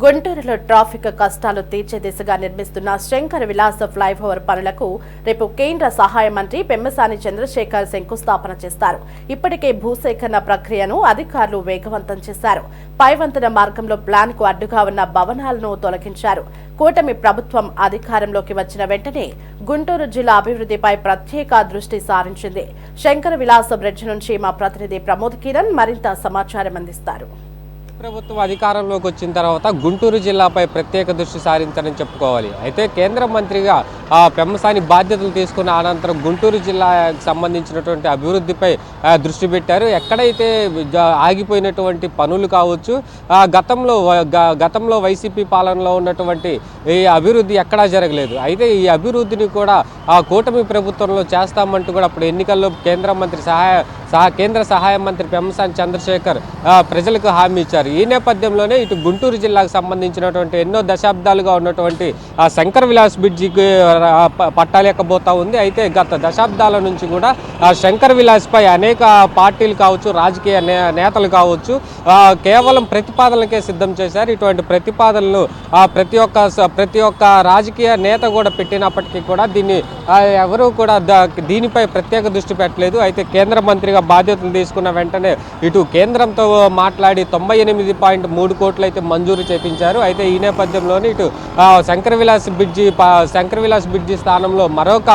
గుంటూరులో ట్రాఫిక్ కష్టాలు తీర్చే దిశగా నిర్మిస్తున్న శంకర విలాస ఫ్లైఓవర్ పనులకు రేపు కేంద్ర సహాయ మంత్రి పెమ్మసాని చంద్రశేఖర్ శంకుస్థాపన చేస్తారు. ఇప్పటికే భూసేకరణ ప్రక్రియను అధికారులు వేగవంతం చేశారు. పైవంతన మార్గంలో ప్లాన్కు అడ్డుగా ఉన్న భవనాలను తొలగించారు. కూటమి ప్రభుత్వం అధికారంలోకి వచ్చిన వెంటనే గుంటూరు జిల్లా అభివృద్ధిపై ప్రత్యేక దృష్టి సారించింది. శంకర విలాస బ్రిడ్జ్ నుంచి మా ప్రతినిధి ప్రమోద్ కిరణ్ మరింత సమాచారం అందిస్తారు. ప్రభుత్వం అధికారంలోకి వచ్చిన తర్వాత గుంటూరు జిల్లాపై ప్రత్యేక దృష్టి సారించారని చెప్పుకోవాలి. అయితే కేంద్ర మంత్రిగా ఆ, పెమ్మసాని బాధ్యతలు తీసుకున్న అనంతరం గుంటూరు జిల్లాకు సంబంధించినటువంటి అభివృద్ధిపై దృష్టి పెట్టారు. ఎక్కడైతే జ- ఆగిపోయినటువంటి పనులు కావచ్చు ఆ, గతంలో గతంలో వైసీపీ పాలనలో ఉన్నటువంటి ఈ అభివృద్ధి ఎక్కడా జరగలేదు. అయితే ఈ అభివృద్ధిని కూడా ఆ కూటమి ప్రభుత్వంలో చేస్తామంటూ కూడా అప్పుడు ఎన్నికల్లో కేంద్ర మంత్రి సహాయ సహా కేంద్ర సహాయ మంత్రి పెమ్మసాని చంద్రశేఖర్ ప్రజలకు హామీ ఇచ్చారు. ఈ నేపథ్యంలోనే ఇటు గుంటూరు జిల్లాకు సంబంధించినటువంటి ఎన్నో దశాబ్దాలుగా ఉన్నటువంటి ఆ శంకర్ విలాస్ బ్రిడ్జికి ఆ, ప- ఉంది. అయితే గత దశాబ్దాల నుంచి కూడా ఆ శంకర్ విలాస్ పై అనేక పార్టీలు కావచ్చు రాజకీయ నేతలు కావచ్చు కేవలం ప్రతిపాదనలకే సిద్ధం చేశారు. ఇటువంటి ప్రతిపాదనలు ప్రతి ఒక్క స- ప్రతి ఒక్క రాజకీయ నేత కూడా పెట్టినప్పటికీ కూడా దీన్ని ఎవరూ కూడా దీనిపై ప్రత్యేక దృష్టి పెట్టలేదు. అయితే కేంద్ర మంత్రిగా బాధ్యతలు తీసుకున్న వెంటనే ఇటు కేంద్రంతో మాట్లాడి తొంభై ఎనిమిది పాయింట్ మూడు కోట్లు అయితే మంజూరు చేపించారు. అయితే ఈ నేపథ్యంలోనే ఇటు ఆ, శంకర విలాస్ బ్రిడ్జి ప- శంకర విలాస్ బ్రిడ్జి స్థానంలో మరొక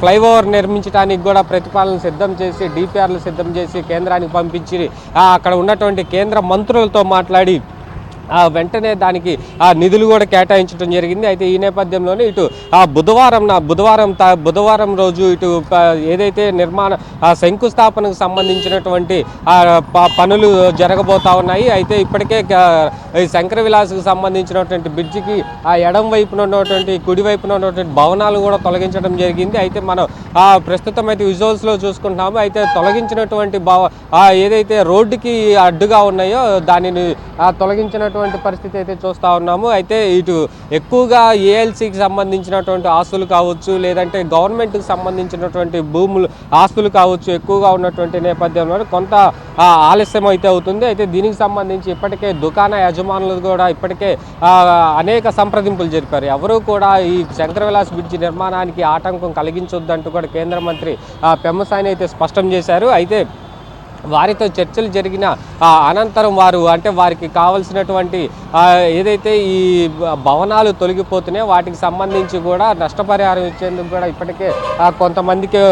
ఫ్లైఓవర్ నిర్మించడానికి కూడా ప్రతిపాదనలు సిద్ధం చేసి డిపిఆర్లు సిద్ధం చేసి కేంద్రానికి పంపించి అక్కడ ఉన్నటువంటి కేంద్ర మంత్రులతో మాట్లాడి వెంటనే దానికి ఆ నిధులు కూడా కేటాయించడం జరిగింది. అయితే ఈ నేపథ్యంలోనే ఇటు ఆ బుధవారం నా బుధవారం తా బుధవారం రోజు ఇటు ఏదైతే నిర్మాణ శంకుస్థాపనకు సంబంధించినటువంటి ప- పనులు జరగబోతా ఉన్నాయి. అయితే ఇప్పటికే శంకర విలాస్కు సంబంధించినటువంటి బ్రిడ్జికి ఆ ఎడం వైపున ఉన్నటువంటి కుడి వైపున ఉన్నటువంటి భవనాలు కూడా తొలగించడం జరిగింది. అయితే మనం ఆ ప్రస్తుతం అయితే విజువల్స్లో చూసుకుంటున్నాము. అయితే తొలగించినటువంటి భవ ఏదైతే రోడ్డుకి అడ్డుగా ఉన్నాయో దానిని తొలగించినటువంటి ఉన్నటువంటి పరిస్థితి అయితే చూస్తూ ఉన్నాము. అయితే ఇటు ఎక్కువగా ఏఎల్సీకి సంబంధించినటువంటి ఆస్తులు కావచ్చు లేదంటే గవర్నమెంట్కి సంబంధించినటువంటి భూములు ఆస్తులు కావచ్చు ఎక్కువగా ఉన్నటువంటి నేపథ్యంలో కొంత ఆలస్యం అయితే అవుతుంది. అయితే దీనికి సంబంధించి ఇప్పటికే దుకాణ యజమానులు కూడా ఇప్పటికే అనేక సంప్రదింపులు జరిపారు. ఎవరూ కూడా ఈ శంకరవిలాస్ బ్రిడ్జ్ బ్రిడ్జి నిర్మాణానికి ఆటంకం కలిగించొద్దంటూ కూడా కేంద్ర మంత్రి పెమ్మసాని అయితే స్పష్టం చేశారు. అయితే వారితో చర్చలు జరిగిన అనంతరం వారు అంటే వారికి కావలసినటువంటి ఏదైతే ఈ భవనాలు తొలగిపోతున్నాయో వాటికి సంబంధించి కూడా నష్టపరిహారం ఇచ్చేందుకు కూడా ఇప్పటికే కొంతమందికి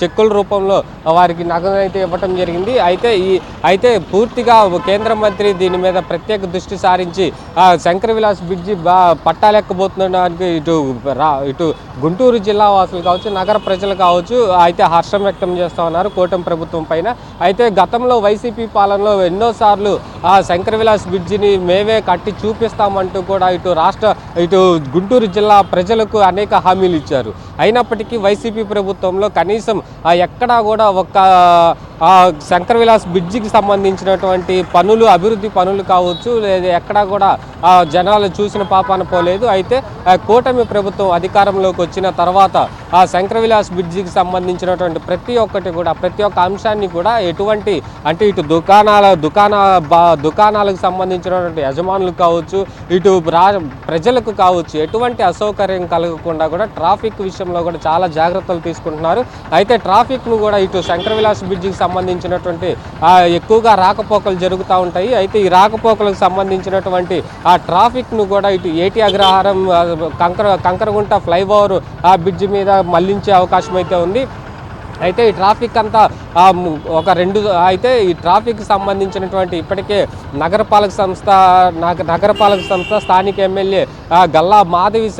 చెక్కుల రూపంలో వారికి నగదు అయితే ఇవ్వటం జరిగింది. అయితే ఈ అయితే పూర్తిగా కేంద్ర మంత్రి దీని మీద ప్రత్యేక దృష్టి సారించి శంకర విలాస్ బ్రిడ్జి బా పట్టాలెక్కబోతుండడానికి ఇటు రా ఇటు గుంటూరు జిల్లా వాసులు కావచ్చు నగర ప్రజలు కావచ్చు అయితే హర్షం వ్యక్తం చేస్తూ ఉన్నారు కూటమి ప్రభుత్వం పైన. అయితే అయితే గతంలో వైసీపీ పాలనలో ఎన్నోసార్లు ఆ శంకర విలాస్ బ్రిడ్జిని మేమే కట్టి చూపిస్తామంటూ కూడా ఇటు రాష్ట్ర ఇటు గుంటూరు జిల్లా ప్రజలకు అనేక హామీలు ఇచ్చారు. అయినప్పటికీ వైసీపీ ప్రభుత్వంలో కనీసం ఎక్కడా కూడా ఒక శంకరవిలాస్ శంకర విలాస్ బ్రిడ్జికి సంబంధించినటువంటి పనులు అభివృద్ధి పనులు కావచ్చు లేదా ఎక్కడా కూడా జనాలు చూసిన పాపాన పోలేదు. అయితే కూటమి ప్రభుత్వం అధికారంలోకి వచ్చిన తర్వాత ఆ శంకర విలాస్ బ్రిడ్జికి సంబంధించినటువంటి ప్రతి ఒక్కటి కూడా ప్రతి ఒక్క అంశాన్ని కూడా ఎటువంటి అంటే ఇటు దుకాణాల దుకాణ బా- దుకాణాలకు సంబంధించినటువంటి యజమానులు కావచ్చు ఇటు రా ప్రజలకు కావచ్చు ఎటువంటి అసౌకర్యం కలగకుండా కూడా ట్రాఫిక్ విషయంలో కూడా చాలా జాగ్రత్తలు తీసుకుంటున్నారు. అయితే ట్రాఫిక్ను కూడా ఇటు శంకరవిలాస్ బ్రిడ్జికి సంబంధించినటువంటి ఎక్కువగా రాకపోకలు జరుగుతూ ఉంటాయి. అయితే ఈ రాకపోకలకు సంబంధించినటువంటి ఆ ఆ ట్రాఫిక్ను కూడా ఇటు ఏటి అగ్రహారం కంకర కంకరగుంట ఫ్లైఓవర్ ఆ బ్రిడ్జి మీద మళ్ళించే అవకాశం అయితే ఉంది. అయితే ఈ ట్రాఫిక్ అంతా ఒక రెండు అయితే ఈ ట్రాఫిక్ సంబంధించినటువంటి ఇప్పటికే నగరపాలక సంస్థ నగరపాలక సంస్థ స్థానిక ఎమ్మెల్యే గల్లా మాధవి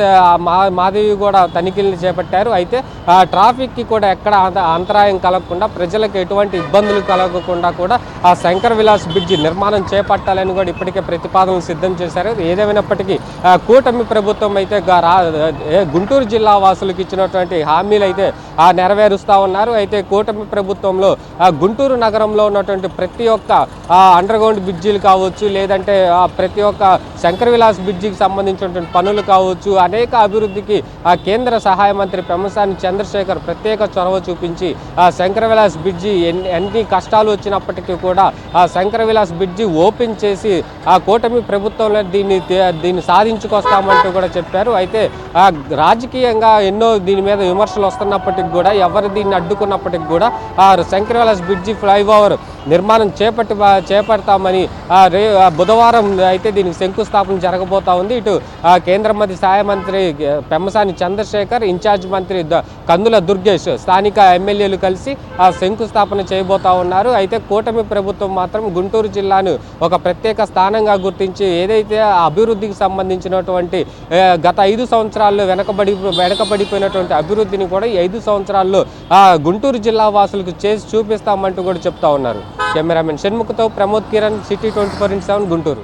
మా- మాధవి కూడా తనిఖీలను చేపట్టారు. అయితే ట్రాఫిక్కి కూడా ఎక్కడ అంత- అంతరాయం కలగకుండా ప్రజలకు ఎటువంటి ఇబ్బందులు కలగకుండా కూడా ఆ శంకర్ విలాస్ బ్రిడ్జి నిర్మాణం చేపట్టాలని కూడా ఇప్పటికే ప్రతిపాదనలు సిద్ధం చేశారు. ఏదేమైనప్పటికీ కూటమి ప్రభుత్వం అయితే గుంటూరు జిల్లా వాసులకు ఇచ్చినటువంటి హామీలు అయితే నెరవేరుస్తూ ఉన్నారు. ఉన్నారు. అయితే కూటమి ప్రభుత్వంలో గుంటూరు నగరంలో ఉన్నటువంటి ప్రతి ఒక్క అండర్గ్రౌండ్ బ్రిడ్జీలు కావచ్చు లేదంటే ప్రతి ఒక్క శంకర విలాస్ బ్రిడ్జికి సంబంధించినటువంటి పనులు కావచ్చు అనేక అభివృద్ధికి కేంద్ర సహాయ మంత్రి పెమ్మసాని చంద్రశేఖర్ ప్రత్యేక చొరవ చూపించి శంకర విలాస్ బ్రిడ్జి ఎన్ని కష్టాలు వచ్చినప్పటికీ కూడా ఆ శంకర విలాస్ బ్రిడ్జి ఓపెన్ చేసి ఆ కూటమి ప్రభుత్వంలో దీన్ని దీన్ని సాధించుకొస్తామంటూ కూడా చెప్పారు. అయితే ఆ రాజకీయంగా ఎన్నో దీని మీద విమర్శలు వస్తున్నప్పటికీ కూడా ఎవరు దీన్ని అడ్డుకున్నప్పటికి కూడా ఆ శంకర్ విలాస్ బ్రిడ్జి ఫ్లైఓవర్ నిర్మాణం చేపట్టి చేపడతామని రే బుధవారం అయితే దీనికి శంకుస్థాపన జరగబోతా ఉంది. ఇటు కేంద్ర మంత్రి సహాయ మంత్రి పెమ్మసాని చంద్రశేఖర్ ఇన్ఛార్జ్ మంత్రి ద- కందుల దుర్గేష్ స్థానిక ఎమ్మెల్యేలు కలిసి ఆ శంకుస్థాపన చేయబోతా ఉన్నారు. అయితే కూటమి ప్రభుత్వం మాత్రం గుంటూరు జిల్లాను ఒక ప్రత్యేక స్థానంగా గుర్తించి ఏదైతే ఆ అభివృద్ధికి సంబంధించినటువంటి గత ఐదు సంవత్సరాల్లో వెనకబడి వెనకబడిపోయినటువంటి అభివృద్ధిని కూడా ఈ ఐదు సంవత్సరాల్లో గుంటూరు జిల్లా వాసులకు చేసి చూపిస్తామంటూ కూడా చెప్తా ఉన్నారు. Cameraman షణ్ముఖతో Pramod Kiran city twenty four into seven Guntur.